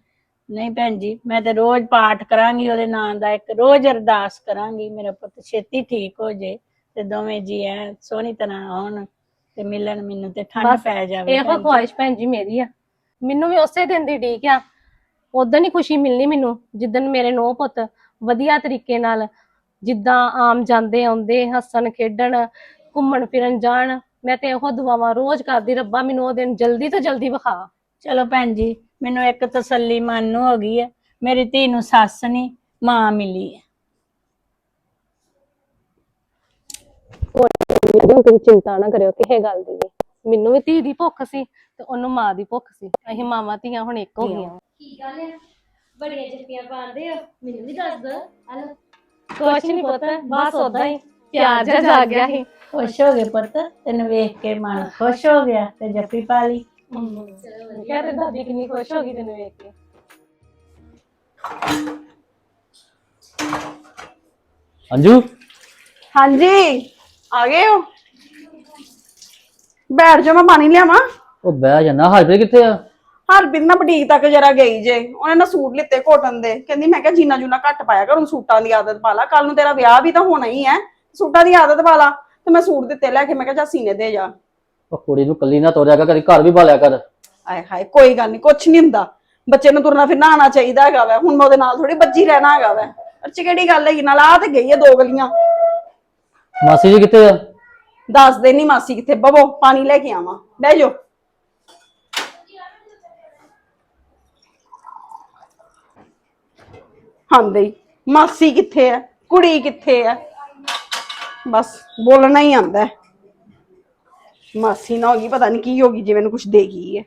ਨਹੀਂ ਭੈਣ ਜੀ ਮੈਂ ਤੇ ਰੋਜ਼ ਪਾਠ ਕਰਾਂਗੀ ਉਹਦੇ ਨਾਂ ਦਾ ਇੱਕ ਰੋਜ਼ ਅਰਦਾਸ ਕਰਾਂਗੀ ਮੇਰਾ ਪੁੱਤ ਛੇਤੀ ਠੀਕ ਹੋ ਜੇ ਤੇ ਦੋਵੇਂ ਜੀ ਐ ਸੋਹਣੀ ਤਰ੍ਹਾਂ ਆਉਣ ਤੇ ਮਿਲਣ ਮੈਨੂੰ ਤੇ ਠੰਡ ਬਸ ਪੈ ਜਾਵੇ ਇਹੋ ਭੈਣ ਜੀ। ਖੁਆਇਸ਼ ਭੈਣ ਜੀ ਮੇਰੀ ਆ। ਮੈਨੂੰ ਵੀ ਉਸੇ ਦਿਨ ਦੀ ਢੀਕ ਆ। ਉਦੋਂ ਹੀ ਖੁਸ਼ੀ ਮਿਲਣੀ ਮੈਨੂੰ ਜਿੱਦਨ ਮੇਰੇ ਨੋ ਪੁੱਤ ਵਧੀਆ ਤਰੀਕੇ ਨਾਲ ਜਿੱਦਾਂ ਆਮ ਜਾਂਦੇ ਆਉਂਦੇ ਹੱਸਣ ਖੇਡਣ ਘੁੰਮਣ ਫਿਰਨ ਜਾਣ ਮੈਂ ਤੇ ਇਹੋ ਦੁਆਵਾਂ ਰੋਜ਼ ਕਰਦੀ ਰੱਬਾ ਮੈਨੂੰ ਉਹ ਦਿਨ ਜਲਦੀ ਤੋਂ ਜਲਦੀ ਵਿਖਾ। ਚਲੋ ਭੈਣ ਜੀ ਮੈਨੂੰ ਇੱਕ ਤਸੱਲੀ ਮਨ ਨੂੰ ਹੋ ਗਈ ਹੈ। ਮੇਰੀ ਧੀ ਨੂੰ ਸੱਸ ਨਹੀਂ ਮਾਂ ਮਿਲੀ ਹੈ। ਮੈਨੂੰ ਤੁਸੀਂ ਚਿੰਤਾ ਨਾ ਕਰਿਓ ਕਿਸੇ ਗੱਲ ਦੀ ਵੀ। ਮੈਨੂੰ ਵੀ ਧੀ ਦੀ ਭੁੱਖ ਸੀ ਤੇ ਉਹਨੂੰ ਮਾਂ ਦੀ ਭੁੱਖ ਸੀ। ਅਸੀਂ ਮਾਵਾਂ ਧੀਆਂ ਹੁਣ ਇੱਕ ਹੋ ਗਈਆਂ। ਕੀ ਗੱਲ ਹੈ ਬੜੀਆਂ ਜੱਫੀਆਂ ਪਾਉਂਦੇ ਹੋ ਮੈਨੂੰ ਵੀ ਦੱਸ ਦੋ। ਹਲੋ। ਕੁਛ ਨਹੀਂ ਪੁੱਤ ਬਸ ਉਦਾਂ ਹੀ। ਪਿਆਰ ਜਿਹਾ ਜਾਗ ਗਿਆ ਸੀ। ਖੁਸ਼ ਹੋ ਗਏ ਪੁੱਤ। ਤੈਨੂੰ ਵੇਖ ਕੇ ਮਨ ਖੁਸ਼ ਹੋ ਗਿਆ ਤੇ ਜੱਫੀ ਪਾ ਲਈ। ਕਿਹਾ ਤੇ ਦਾਦੀ ਕਿੰਨੀ ਖੁਸ਼ ਹੋ ਗਈ ਤੈਨੂੰ ਵੇਖ ਕੇ। ਅੰਜੂ? ਹਾਂਜੀ ਆ ਗਏ ਹੋ? ਬੈਠ ਜਾ ਮੈਂ ਪਾਣੀ ਲਿਆਵਾਂ। ਉਹ ਬਹਿ ਜਾਣਾ ਹਾਜਰੇ ਕਿੱਥੇ ਆ? ਹਰਬਿੰਦ ਨਾ ਬੁਟੀਕ ਤੱਕ ਜਰਾ ਗਈ ਜੇ। ਉਹਨੇ ਨਾ ਸੂਟ ਲਿੱਤੇ ਕੋਟਨ ਦੇ। ਕਹਿੰਦੀ ਮੈਂ ਕਿਹਾ ਜੀਨਾ ਜੂਨਾ ਘੱਟ ਪਾਇਆ ਕਰ ਹੁਣ ਸੂਟਾਂ ਦੀ ਆਦਤ ਪਾ ਲਾ। ਕੱਲ ਨੂੰ ਤੇਰਾ ਵਿਆਹ ਵੀ ਤਾਂ ਹੋਣਾ ਹੀ ਹੈ। ਸੂਟਾਂ ਦੀ ਆਦਤ ਪਾ ਲਾ। ਤੇ ਮੈਂ ਸੂਟ ਦਿੱਤੇ ਲੈ ਕੇ ਮੈਂ ਕਿਹਾ ਜਾ ਸੀਨੇ ਦੇ ਜਾ। ਉਹ ਕੁੜੀ ਨੂੰ ਕੱਲੀ ਨਾ ਤੋਰਿਆ ਕਰ ਕਦੀ ਘਰ ਵੀ ਭਾਲਿਆ ਕਰ। ਆਏ ਹਾਏ ਕੋਈ ਗੱਲ ਨਹੀਂ ਕੁਛ ਨਹੀਂ ਹੁੰਦਾ। ਬੱਚੇ ਨੂੰ ਤੁਰਨਾ ਫਿਰਨਾ ਆਣਾ ਚਾਹੀਦਾ ਹੈਗਾ ਵੈ। ਹੁਣ ਮੈਂ ਉਹਦੇ ਨਾਲ ਥੋੜੀ ਬੱਜੀ ਰਹਿਣਾ ਹੈਗਾ ਵੈ। ਅੱਛੀ ਕਿਹੜੀ ਗੱਲ ਹੈਗੀ? ਨਾਲ ਆ ਤੇ ਗਈ ਹੈ ਦੋ ਗਲੀਆਂ। ਮਾਸੀ ਜੀ ਕਿੱਥੇ ਆ? ਦੱਸ ਦੇ ਨਹੀਂ ਮਾਸੀ ਕਿੱਥੇ। ਬਵੋ ਪਾਣੀ ਲੈ ਕੇ ਆਵਾਂ। ਬਹਿ ਜਾਓ। ਹਾਂਦੇ ਮਾਸੀ ਕਿੱਥੇ ਹੈ ਕੁੜੀ ਕਿੱਥੇ ਹੈ ਬਸ ਬੋਲਣਾ ਹੀ ਆਂਦਾ। ਹੈ। ਮਾਸੀ ਨਾ ਹੋ ਗਈ, ਪਤਾ ਨਹੀਂ ਕੀ ਹੋ ਗਈ ਜੇ ਮੈਨੂੰ ਕੁਝ ਦੇ ਗਈ ਹੈ।